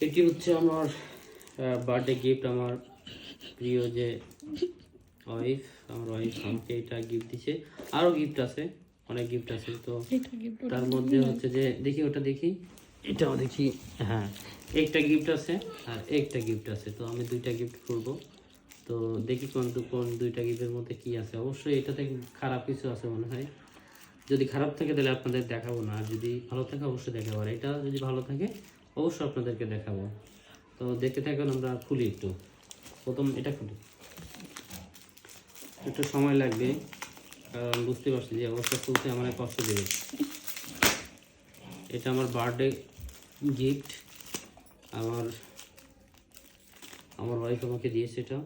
এটি হচ্ছে আমার বার্থডে গিফট আমার প্রিয় যে ওয়াইফ আমার ওয়াইফ আমাকে এটা গিফট দিছে। আরও গিফট আছে অনেক গিফট আছে তো তার মধ্যে হচ্ছে যে দেখি ওটা দেখি। এটাও দেখি হ্যাঁ একটা গিফট আছে আর একটা গিফট আছে তো আমি দুইটা গিফট করব। তো দেখি কোন দু- কোন দুইটা গিফটের মধ্যে কি আছে। অবশ্যই এটাতে খারাপ কিছু আছে মনে হয়। যদি খারাপ থাকে তাহলে আপনাদের দেখাবো না আর যদি ভালো থাকে অবশ্যই দেখাবো। আর এটা যদি ভালো থাকে অবশ্যই আপনাদেরকে দেখাবো। তো দেখতে থাকুন আমরা খুলি একটু। প্রথম এটা খুলি। একটু সময় লাগবে কারণ বুঝতে পারছি যে অবস্থা খুলতে আমার কষ্ট দেবে। এটা আমার বার্থডে গিফট আমার আমার ওয়াইফ আমাকে দিয়েছে এটা।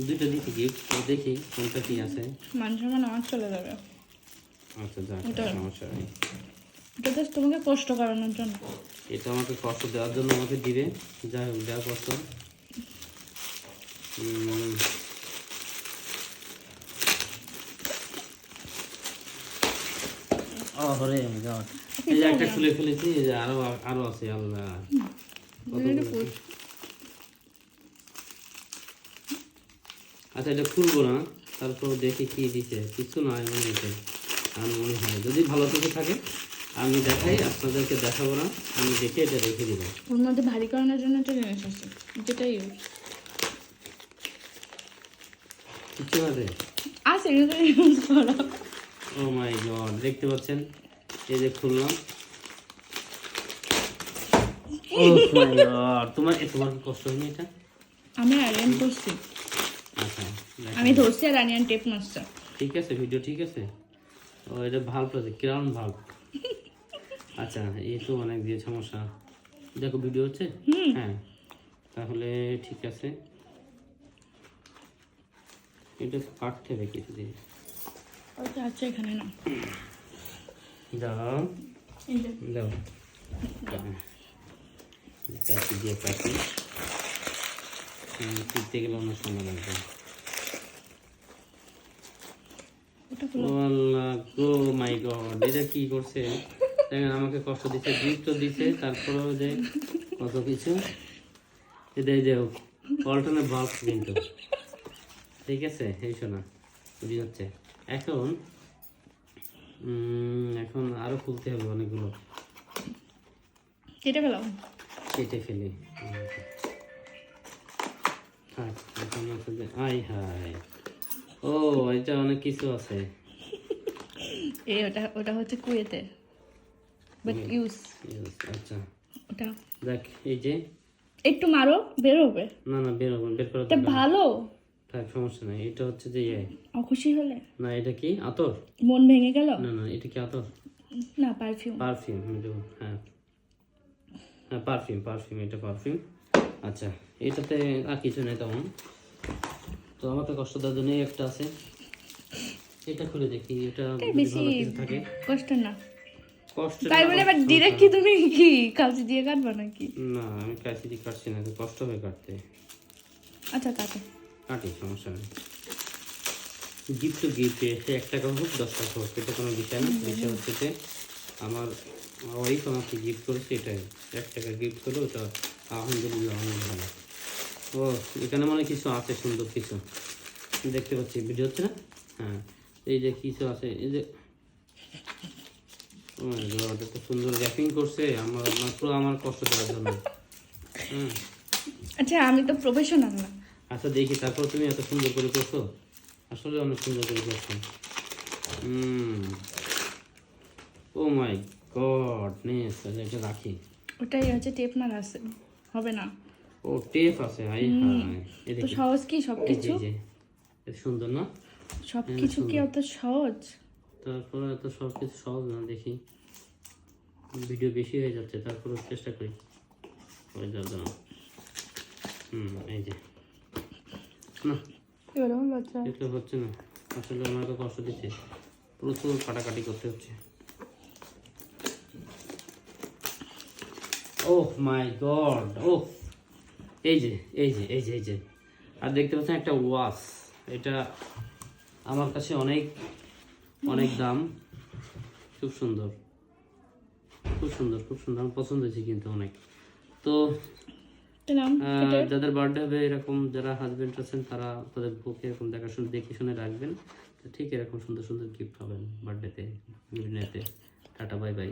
দুটো দিকে গিফট তো দেখি কোনটা কি আছে। মান সম্মান আমার চলে যাবে। আচ্ছা যাক ওটা- সমস্যা নেই। এটা জাস্ট তোমাকে কষ্ট করানোর জন্য। এটা আমাকে কষ্ট দেওয়ার জন্য আমাকে দিবে। যাই হোক দেওয়া কষ্ট। ওরে God. এই যে একটা খুলে ফেলেছি এই যে আরও আরও আছে আল্লাহ। আচ্ছা এটা খুলবো না। তারপর দেখি কি দিছে। কিছু না মনে আমার মনে হয় যদি ভালো থেকে থাকে আমি দেখাই আপনাদেরকে দেখাবো না আমি দেখে এটা রেখে দিব। ওর মধ্যে ভারী করানোর জন্য একটা জিনিস আছে যেটা ইউজ কিছু আছে? আছে কিন্তু ইউজ করো। ও মাই গড দেখতে পাচ্ছেন? এই যে খুললাম। ও মাই গড তোমার তোমার কি কষ্ট হয়নি এটা? আমি আরিয়ান করছি আচ্ছা আমি ধরছি আর আরিয়ান টেপ মারছে। ঠিক আছে ভিডিও ঠিক আছে? ও এটা ভাল্ব আছে ক্রাউন ভাল্ব আচ্ছা এই তো অনেক দিয়ে সমস্যা। দেখো ভিডিও হচ্ছে? হ্যাঁ তাহলে ঠিক আছে। এটা কাটতে হবে কিছু দিয়ে। ওটা আছে এখানে না। দাও। দাও। কাটি দিয়ে কাটি। কিনতে গেলে অনেক সময় লাগবে। ওটা ও আল্লাহ গো মাই গড এটা কি করছে? আমাকে কষ্ট দিচ্ছে গিফট দিচ্ছে তারপরেও যে কত কিছু। এটা এই যে পল্টনে বাল্ব কিন্তু। ঠিক আছে এই শোনা বুঝি হচ্ছে এখন এখন আরও খুলতে হবে অনেকগুলো। কেটে ফেলাম কেটে ফেলি। আই হাই ও এটা অনেক কিছু আছে। এই ওটা ওটা হচ্ছে কুয়েতের বাট ইউজ আচ্ছা। ওটা। দেখ এই যে একটু মারো বের হবে। না না বের হব বের করা এটা ভালো। থাক সমস্যা নাই এটা হচ্ছে যে ইয়ে। অখুশি হলে। না এটা কি? আতর? মন ভেঙে গেল? না না এটা কি আতর? না পারফিউম। পারফিউম হ্যাঁ। হ্যাঁ পারফিউম পারফিউম এটা পারফিউম। আচ্ছা এটাতে আর কিছু নেই তেমন। তো আমাকে কষ্ট দেওয়ার জন্য এই একটা আছে। এটা খুলে দেখি এটা বেশি থাকে। কষ্ট না। কষ্ট তাই বলে এবার ডিরেক্ট কি তুমি কি কালচি দিয়ে কাটবা নাকি? না আমি কাশি দিয়ে কাটছি না কষ্ট হবে কাটতে। আচ্ছা কাটো। কাটি সমস্যা নেই। গিফট টু গিফট এসে এক টাকা হোক দশ টাকা হোক এটা কোনো বিষয় না। বিষয় হচ্ছে যে আমার ওয়াইফ আমাকে গিফট করেছে এটাই। এক টাকা গিফট করল ওটা আলহামদুলিল্লাহ অনেক ভালো। ও এখানে মানে কিছু আছে সুন্দর কিছু। দেখতে পাচ্ছি ভিডিও হচ্ছে না? হ্যাঁ এই যে কিছু আছে এই যে সুন্দর র্যাপিং করছে আমার মাত্র আমার কষ্ট দেওয়ার জন্য। আচ্ছা আমি তো প্রফেশনাল না। আচ্ছা দেখি তারপর তুমি এত সুন্দর করে করছ? আসলে অনেক সুন্দর করে করছ। ও মাই গড নেস এটা রাখি। ওটাই হচ্ছে টেপ মারা আছে হবে না। ও টেপ আছে হাই হাই। এই তো সহজ কি সবকিছু? সুন্দর না সবকিছু কি অত সহজ? তারপরে এত সব কিছু সহজ না দেখি। ভিডিও বেশি হয়ে যাচ্ছে তারপরে চেষ্টা করি। হয়ে যাওয়ার জন্য হুম এই যে। না এটা হচ্ছে না। আসলে আমাকে কষ্ট দিচ্ছে। প্রচুর কাটাকাটি করতে হচ্ছে। ও মাই গড ও এই যে এই যে এই যে এই যে। আর দেখতে পাচ্ছেন একটা ওয়াশ এটা আমার কাছে অনেক অনেক দাম। খুব সুন্দর। খুব সুন্দর খুব সুন্দর। আমার পছন্দ হয়েছে কিন্তু অনেক। তো আহ, যাদের বার্থডে হবে এরকম যারা হাজবেন্ড আছেন তারা তাদের বুকে এরকম দেখাশোনা দেখে শুনে রাখবেন। তো ঠিক এরকম সুন্দর সুন্দর গিফট পাবেন বার্থডেতে বিভিন্নতে টাটা বাই বাই